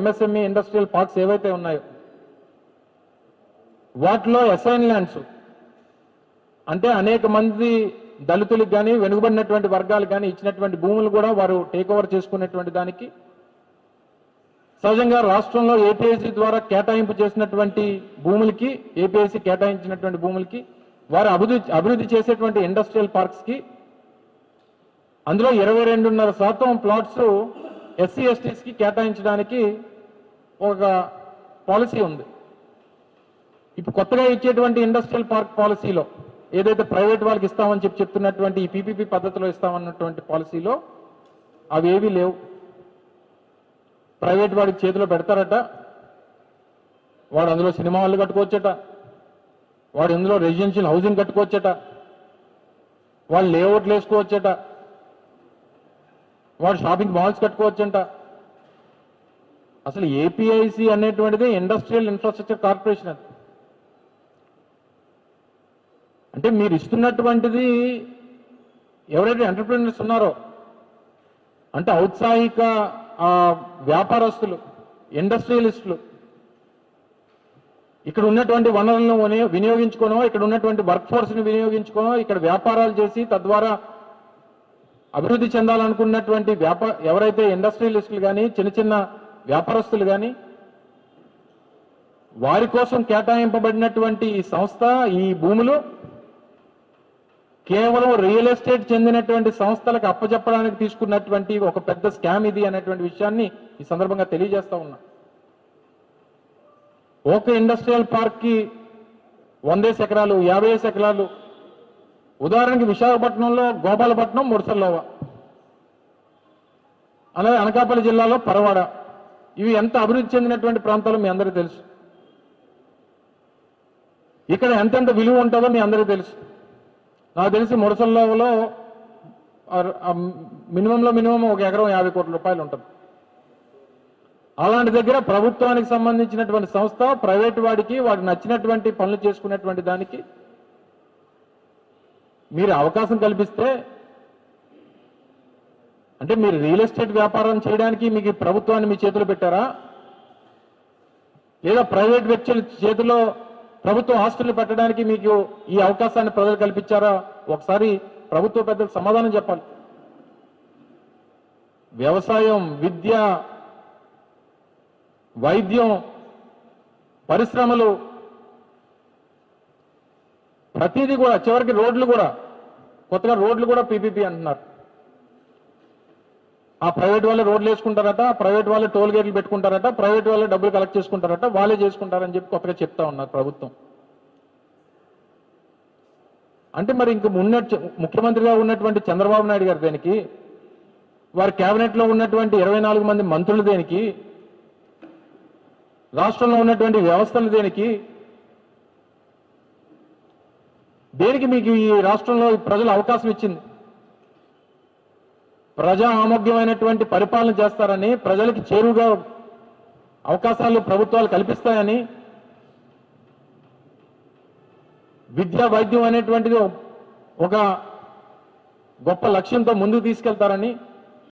MSME industrial parks ఏవైతే ఉన్నాయో వాటిలో అసైన్ ల్యాండ్స్. అంటే అనేక మంది దళితులకు కానీ వెనుకబడినటువంటి వర్గాలకు కానీ ఇచ్చినటువంటి భూములు కూడా వారు టేక్ ఓవర్ చేసుకునేటువంటి దానికి. సహజంగా రాష్ట్రంలో ఏపీఎస్సీ ద్వారా కేటాయింపు చేసినటువంటి భూములకి ఏపీఎస్సీ కేటాయించినటువంటి భూములకి వారు అభివృద్ధి అభివృద్ధి చేసేటువంటి ఇండస్ట్రియల్ పార్క్స్కి అందులో ఇరవై రెండున్నర శాతం ప్లాట్స్ ఎస్సీ ఎస్టీస్కి కేటాయించడానికి ఒక పాలసీ ఉంది. ఇప్పుడు కొత్తగా ఇచ్చేటువంటి ఇండస్ట్రియల్ పార్క్ పాలసీలో ఏదైతే ప్రైవేట్ వాళ్ళకి ఇస్తామని చెప్పి చెప్తున్నటువంటి ఈ పీపీపీ పద్ధతిలో ఇస్తామన్నటువంటి పాలసీలో అవి ఏవీ లేవు. ప్రైవేట్ వాడికి చేతిలో పెడతారట వాడు అందులో సినిమా హాల్ కట్టుకోవచ్చట వాడు ఇందులో రెసిడెన్షియల్ హౌసింగ్ కట్టుకోవచ్చట వాళ్ళు లేఅవుట్లు వేసుకోవచ్చట వాడు షాపింగ్ మాల్స్ కట్టుకోవచ్చంట. అసలు ఏపీఐసి అనేటువంటిది ఇండస్ట్రియల్ ఇన్ఫ్రాస్ట్రక్చర్ కార్పొరేషన్ అది. అంటే మీరు ఇస్తున్నటువంటిది ఎవరైతే ఎంటర్ప్రీనర్స్ ఉన్నారో అంటే ఔత్సాహిక వ్యాపారస్తులు ఇండస్ట్రియలిస్టులు ఇక్కడ ఉన్నటువంటి వనరులను వినియోగించుకోనో ఇక్కడ ఉన్నటువంటి వర్క్ ఫోర్స్ని వినియోగించుకోనో ఇక్కడ వ్యాపారాలు చేసి తద్వారా అభివృద్ధి చెందాలనుకున్నటువంటి వ్యాపార ఎవరైతే ఇండస్ట్రియలిస్టులు కానీ చిన్న చిన్న వ్యాపారస్తులు కానీ వారి కోసం కేటాయింపబడినటువంటి ఈ సంస్థ ఈ భూములు కేవలం రియల్ ఎస్టేట్ చెందినటువంటి సంస్థలకు అప్పచెప్పడానికి తీసుకున్నటువంటి ఒక పెద్ద స్కామ్ ఇది అనేటువంటి విషయాన్ని ఈ సందర్భంగా తెలియజేస్తా ఉన్నా. ఒక ఇండస్ట్రియల్ పార్క్కి వందే వందేసి ఎకరాలు యాభై ఎకరాలు ఉదాహరణకి విశాఖపట్నంలో గోపాలపట్నం ముడసల్లోవ. అలాగే అనకాపల్లి జిల్లాలో పరవాడ. ఇవి ఎంత అభివృద్ధి చెందినటువంటి ప్రాంతాలు మీ అందరికీ తెలుసు. ఇక్కడ ఎంతెంత విలువ ఉంటుందో మీ అందరికీ తెలుసు. నాకు తెలిసి ముడసల్లోవలో మినిమంలో మినిమం ఒక ఎకరం యాభై కోట్ల రూపాయలు ఉంటుంది. అలాంటి దగ్గర ప్రభుత్వానికి సంబంధించినటువంటి సంస్థ ప్రైవేట్ వాడికి వాడికి నచ్చినటువంటి పనులు చేసుకునేటువంటి దానికి మీరు అవకాశం కల్పిస్తే అంటే మీరు రియల్ ఎస్టేట్ వ్యాపారం చేయడానికి మీకు ప్రభుత్వాన్ని మీ చేతిలో పెట్టారా? లేదా ప్రైవేట్ వ్యక్తుల చేతిలో ప్రభుత్వ ఆస్తులు పెట్టడానికి మీకు ఈ అవకాశాన్ని ప్రజలు కల్పించారా? ఒకసారి ప్రభుత్వ పెద్దలు సమాధానం చెప్పాలి. వ్యవసాయం విద్య వైద్యం పరిశ్రమలు ప్రతిదీ కూడా చివరికి రోడ్లు కూడా కొత్తగా రోడ్లు కూడా పీపీపీ అంటున్నారు. ఆ ప్రైవేట్ వాళ్ళే రోడ్లు వేసుకుంటారట ప్రైవేట్ వాళ్ళే టోల్ గేట్లు పెట్టుకుంటారట ప్రైవేట్ వాళ్ళే డబ్బులు కలెక్ట్ చేసుకుంటారట వాళ్ళే చేసుకుంటారని చెప్పి కొత్తగా చెప్తా ఉన్నారు ప్రభుత్వం. అంటే మరి ఇంక మున్న ముఖ్యమంత్రిగా ఉన్నటువంటి చంద్రబాబు నాయుడు గారు దేనికి వారి కేబినెట్లో ఉన్నటువంటి ఇరవై నాలుగు మంది మంత్రులు దేనికి రాష్ట్రంలో ఉన్నటువంటి వ్యవస్థలు దేనికి దేనికి మీకు ఈ రాష్ట్రంలో ప్రజలు అవకాశం ఇచ్చింది? ప్రజా ఆమోగ్యమైనటువంటి పరిపాలన చేస్తారని ప్రజలకి చేరువుగా అవకాశాలు ప్రభుత్వాలు కల్పిస్తాయని విద్యా వైద్యం అనేటువంటిది ఒక గొప్ప లక్ష్యంతో ముందుకు తీసుకెళ్తారని